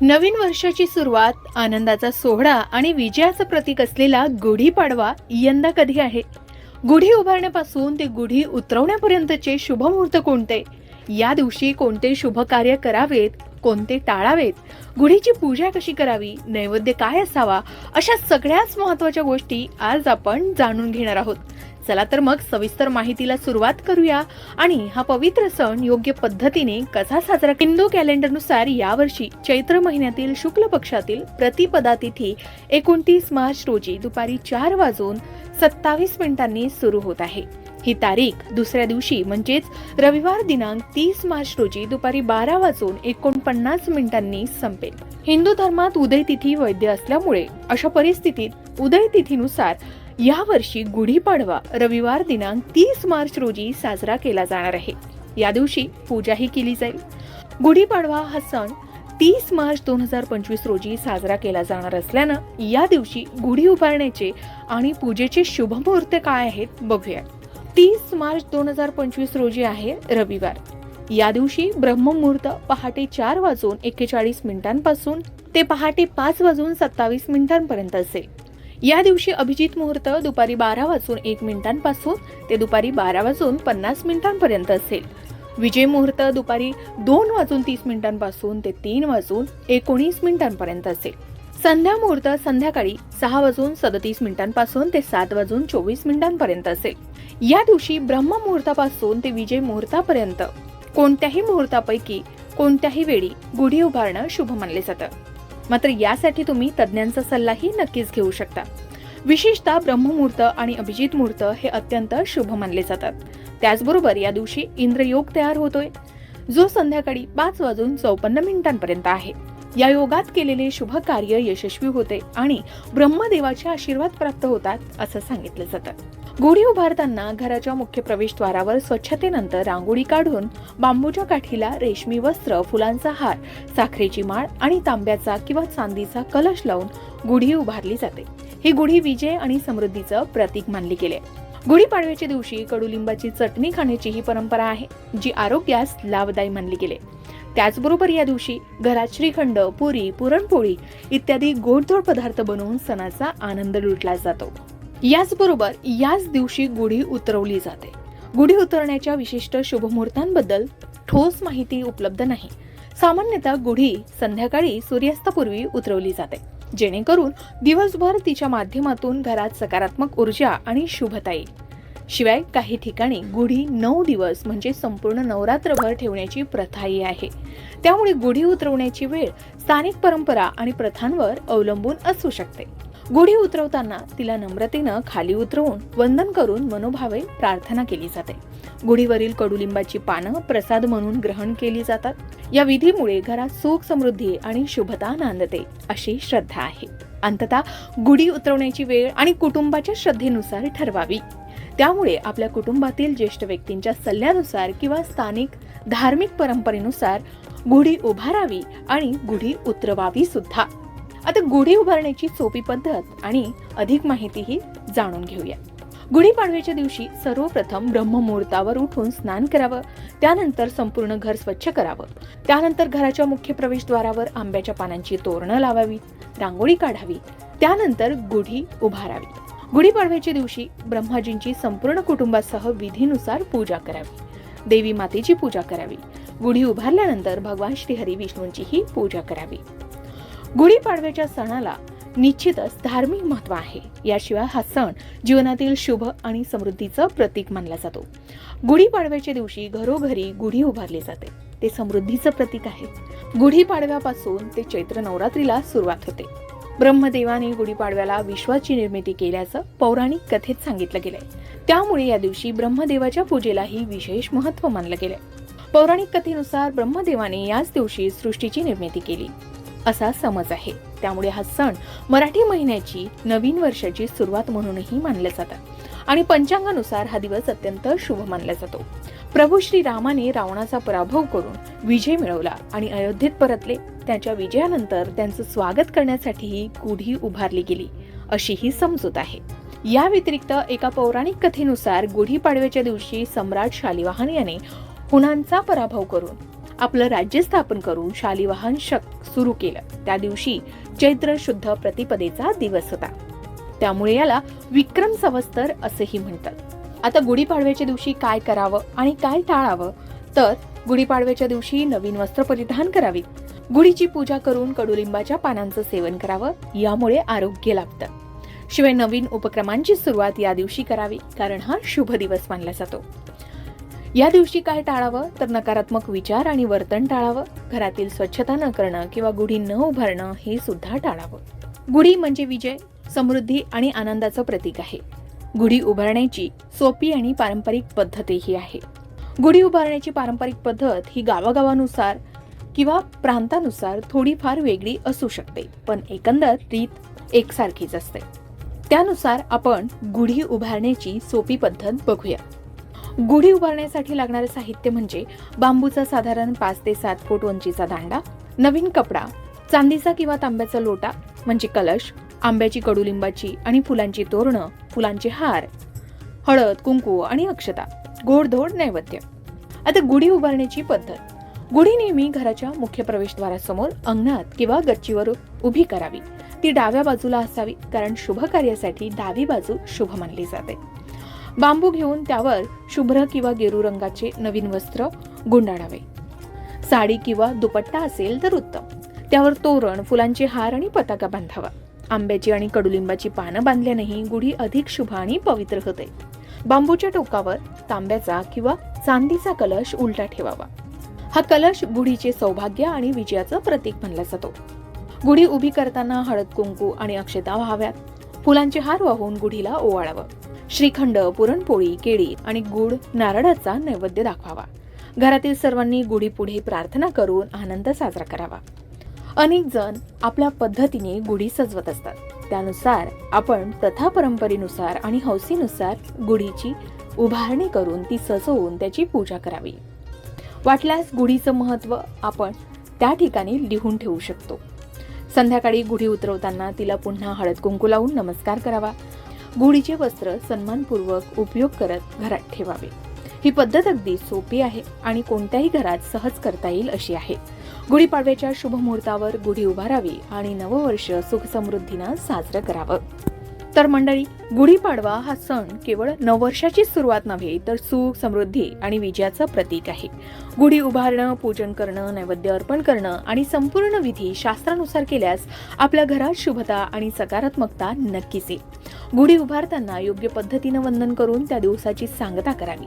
नवीन वर्षाची सुरुवात आनंदाचा सोहळा आणि विजयाचं प्रतीक असलेला गुढीपाडवा यंदा कधी आहे? गुढी उभारण्यापासून ते गुढी उतरवण्यापर्यंतचे शुभमुहूर्त कोणते? या दिवशी कोणते शुभ कार्य करावेत कोणते टाळावेत? गुढीची पूजा कशी करावी? नैवेद्य काय असावा? अशा सगळ्याच महत्त्वाच्या गोष्टी आज आपण जाणून घेणार आहोत. चला तर मग सविस्तर माहितीला सुरुवात करूया आणि हा पवित्र सण योग्य पद्धतीने कसा साजरा हिंदू कॅलेंडरनुसार यावर्षी चैत्र महिन्यातील शुक्ल पक्षातील प्रतिपदा तिथी एकोणतीस मार्च रोजी दुपारी चार वाजून सत्तावीस मिनिटांनी सुरू होत आहे. ही तारीख दुसऱ्या दिवशी म्हणजेच रविवार दिनांक तीस मार्च रोजी दुपारी बारा वाजून एकोणपन्नास मिनिटांनी संपेल. हिंदू धर्मात उदय तिथी वैद्य असल्यामुळे अशा परिस्थितीत उदय तिथीनुसार यावर्षी गुढीपाडवा रविवार दिनांक तीस मार्च रोजी साजरा केला जाणार आहे. या दिवशी पूजाही केली जाईल. गुढीपाडवा हा सण तीस मार्च दोन हजार पंचवीस रोजी साजरा केला जाणार असल्यानं या दिवशी गुढी उभारण्याचे आणि पूजेचे शुभमुहूर्त काय आहेत बघूया. तीस मार्च दोन हजार पंचवीस रोजी आहे रविवार. या दिवशी ब्रह्ममुहूर्त पहाटे चार वाजून एक्केचाळीस मिनिटांपासून ते पहाटे पाच वाजून सत्तावीस मिनिटांपर्यंत असेल. या दिवशी अभिजित मुहूर्त दुपारी बारा वाजून एक मिनिटांपासून ते दुपारी बारा वाजून पन्नास मिनिटांपर्यंत असेल. विजय मुहूर्त दुपारी दोन वाजून तीस मिनिटांपासून ते तीन वाजून एकोणीस मिनिटांपर्यंत असेल. संध्या मुहूर्त संध्याकाळी सहा वाजून सदतीस मिनिटांपासून ते सात वाजून चोवीस मिनिटांपर्यंत असेल. या दिवशी ब्रह्म मुहूर्तापासून ते विजय मुहूर्तापर्यंत कोणत्याही मुहूर्तापैकी कोणत्याही वेळी गुढी उभारणं शुभ मानले जातं. मात्र यासाठी तुम्ही तज्ज्ञांचा सल्लाही नक्कीच घेऊ शकता. विशेषतः ब्रह्ममुहूर्त आणि अभिजित मुहूर्त हे अत्यंत शुभ मानले जातात. त्याचबरोबर या दिवशी इंद्रयोग तयार होतोय. जो संध्याकाळी पाच वाजून चौपन्न मिनिटांपर्यंत आहे. या योगात केलेले शुभ कार्य यशस्वी होते आणि ब्रह्मदेवाचे आशीर्वाद प्राप्त होतात असं सांगितलं जातं. गुढी उभारताना घराच्या मुख्य प्रवेशद्वारावर स्वच्छतेनंतर रांगोळी काढून बांबूच्या काठीला रेशमी वस्त्र फुलांचा हार साखरेची माळ आणि तांब्याचा किंवा चांदीचा कलश लावून गुढी उभारली जाते. ही गुढी विजय आणि समृद्धीचं प्रतीक मानली गेले. गुढीपाडव्याच्या दिवशी कडुलिंबाची चटणी खाण्याची ही परंपरा आहे जी आरोग्यास लाभदायी मानली गेले. त्याचबरोबर या दिवशी घरात श्रीखंड पुरी पुरणपोळी इत्यादी गोडधोड पदार्थ बनवून सणाचा आनंद लुटला जातो. याचबरोबर याच दिवशी गुढी उतरवली जाते. गुढी उतरण्याच्या विशिष्ट शुभमुहूर्तांबद्दल ठोस माहिती उपलब्ध नाही. सामान्यतः गुढी संध्याकाळी सूर्यास्तापूर्वी उतरवली जाते जेणेकरून दिवसभर तिच्या माध्यमातून घरात सकारात्मक ऊर्जा आणि शुभता येईल शिवाय काही ठिकाणी गुढी नऊ दिवस म्हणजे संपूर्ण नवरात्रभर ठेवण्याची प्रथाही आहे. त्यामुळे गुढी उतरवण्याची वेळ स्थानिक परंपरा आणि प्रथांवर अवलंबून असू शकते. गुढी उतरवताना तिला नम्रतेनं खाली उतरवून वंदन करून मनोभावे प्रार्थना केली जाते. गुढीवरील कडुलिंबाची पानं प्रसाद म्हणून ग्रहण केली जातात. या विधीमुळे घरात सुख समृद्धी आणि शुभता नांदते अशी श्रद्धा आहे. अंततः गुढी उतरवण्याची वेळ आणि कुटुंबाच्या श्रद्धेनुसार ठरवावी. त्यामुळे आपल्या कुटुंबातील ज्येष्ठ व्यक्तींच्या सल्ल्यानुसार किंवा स्थानिक धार्मिक परंपरेनुसार गुढी उभारावी आणि गुढी उतरवावी सुद्धा. आता गुढी उभारण्याची सोपी पद्धत आणि अधिक माहितीही जाणून घेऊया. गुढीपाडव्याच्या दिवशी सर्वप्रथम ब्रह्ममुहूर्तावर उठून स्नान करावं त्यानंतर संपूर्ण घर स्वच्छ करावं. त्यानंतर घराच्या मुख्य प्रवेशद्वारावर आंब्याच्या पानांची तोरणं लावावी रांगोळी काढावी त्यानंतर गुढी उभारावी. गुढीपाडव्याच्या दिवशी ब्रह्माजींची संपूर्ण कुटुंबासह विधीनुसार पूजा करावी. देवी मातेची पूजा करावी. गुढी उभारल्यानंतर भगवान श्रीहरी विष्णूंचीही पूजा करावी. गुढीपाडव्याच्या सणाला निश्चितच धार्मिक महत्त्व आहे. याशिवाय हा सण जीवनातील शुभ आणि समृद्धीचं प्रतीक मानला जातो. गुढीपाडव्याच्या दिवशी घरोघरी गुढी उभारली जाते. ते समृद्धीचं प्रतीक आहे. गुढीपाडव्यापासून ते चैत्र नवरात्रीला सुरुवात होते. ब्रह्मदेवाने गुढीपाडव्याला विश्वाची निर्मिती केल्याचं पौराणिक कथेत सांगितलं गेलंय. त्यामुळे या दिवशी ब्रह्मदेवाच्या पूजेलाही विशेष महत्त्व मानलं गेलंय. पौराणिक कथेनुसार ब्रह्मदेवाने याच दिवशी सृष्टीची निर्मिती केली. असा समज आहे. त्यामुळे हा सण मराठी महिन्याची नवीन वर्षाची सुरुवात म्हणूनही मानलं जातं. आणि पंचांगानुसार हा दिवस अत्यंत शुभ मानला जातो. प्रभू श्री रामाने रावणाचा पराभव करून विजय मिळवला आणि अयोध्येत परतले. त्याच्या विजयानंतर त्यांचं स्वागत करण्यासाठीही गुढी उभारली गेली अशी ही समजूत आहे. या व्यतिरिक्त एका पौराणिक कथेनुसार गुढीपाडव्याच्या दिवशी सम्राट शालिवाहन याने हुनांचा पराभव करून आपलं राज्य स्थापन करून शालिवाहन शक सुरू केलं. त्या दिवशी चैत्र शुद्ध प्रतिपदेचा दिवस होता. त्यामुळे याला विक्रम संवत्सर असेही म्हणतात. आता गुढीपाडव्याच्या दिवशी काय करावं आणि काय टाळावं? तर गुढीपाडव्याच्या दिवशी नवीन वस्त्र परिधान करावीत गुढीची पूजा करून कडुलिंबाच्या पानांचं सेवन करावं यामुळे आरोग्य लाभतं. शिवाय नवीन उपक्रमांची सुरुवात या दिवशी करावी कारण हा शुभ दिवस मानला जातो. या दिवशी काय टाळावं? तर नकारात्मक विचार आणि वर्तन टाळावं. घरातील स्वच्छता न करणं किंवा गुढी न उभारणं हे सुद्धा टाळावं. गुढी म्हणजे विजय समृद्धी आणि आनंदाचं प्रतीक आहे. गुढी उभारण्याची सोपी आणि पारंपरिक पद्धतही आहे. गुढी उभारण्याची पारंपरिक पद्धत ही गावागावानुसार किंवा प्रांतानुसार थोडीफार वेगळी असू शकते पण एकंदर रीत एकसारखीच असते. त्यानुसार आपण गुढी उभारण्याची सोपी पद्धत बघूया. गुढी उभारण्यासाठी लागणारं साहित्य म्हणजे बांबूचा साधारण पाच ते सात फूट उंचीचा दांडा नवीन कपडा चांदीचा किंवा तांब्याचा लोटा म्हणजे कलश आंब्याची कडुलिंबाची आणि फुलांची तोरणं फुलांचे हार हळद कुंकू आणि अक्षता गोडधोड नैवेद्य. आता गुढी उभारण्याची पद्धत. गुढी नेहमी घराच्या मुख्य प्रवेशद्वारासमोर अंगणात किंवा गच्चीवर उभी करावी. ती डाव्या बाजूला असावी कारण शुभ कार्यासाठी डावी बाजू शुभ मानली जाते. बांबू घेऊन त्यावर शुभ्र किंवा गेरू रंगाचे नवीन वस्त्र गुंडाळावे. साडी किंवा दुपट्टा असेल तर उत्तम. त्यावर तोरण फुलांचे हार आणि पताका बांधावा. आंब्याची आणि कडुलिंबाची पानं बांधल्यानेही गुढी अधिक शुभ आणि पवित्र होते. बांबूच्या टोकावर तांब्याचा किंवा चांदीचा कलश उलटा ठेवावा. हा कलश गुढीचे सौभाग्य आणि विजयाचं प्रतीक म्हणला जातो. गुढी उभी करताना हळद कुंकू आणि अक्षता व्हाव्यात. फुलांचे हार वाहून गुढीला ओवाळावं. श्रीखंड पुरणपोळी केळी आणि गुड नारळाचा नैवेद्य दाखवावा. घरातील सर्वांनी गुढी पुढे प्रार्थना करून आनंद साजरा करावा. अनेक जण आपल्या पद्धतीने गुढी सजवत असतात. त्यानुसार आपण प्रथा परंपरेनुसार आणि हौसीनुसार गुढीची उभारणी करून ती सजवून त्याची पूजा करावी. वाटल्यास गुढीचं महत्त्व आपण त्या ठिकाणी लिहून ठेवू शकतो. संध्याकाळी गुढी उतरवताना तिला पुन्हा हळद कुंकू लावून नमस्कार करावा. गुढीचे वस्त्र सन्मानपूर्वक उपयोग करत घरात ठेवावे. ही पद्धत अगदी सोपी आहे आणि कोणत्याही घरात सहज करता येईल अशी आहे. गुढीपाडव्याच्या शुभमुहूर्तावर गुढी उभारावी आणि नववर्ष सुखसमृद्धीनं साजरं करावं. तर मंडळी गुढीपाडवा हा सण केवळ नववर्षाची सुरुवात नव्हे तर सुख समृद्धी आणि विजयाचं प्रतीक आहे. गुढी उभारणं पूजन करणं नैवेद्य अर्पण करणं आणि संपूर्ण विधी शास्त्रानुसार केल्यास आपल्या घरात शुभता आणि सकारात्मकता नक्कीच येईल. गुढी उभारताना योग्य पद्धतीनं वंदन करून त्या दिवसाची सांगता करावी.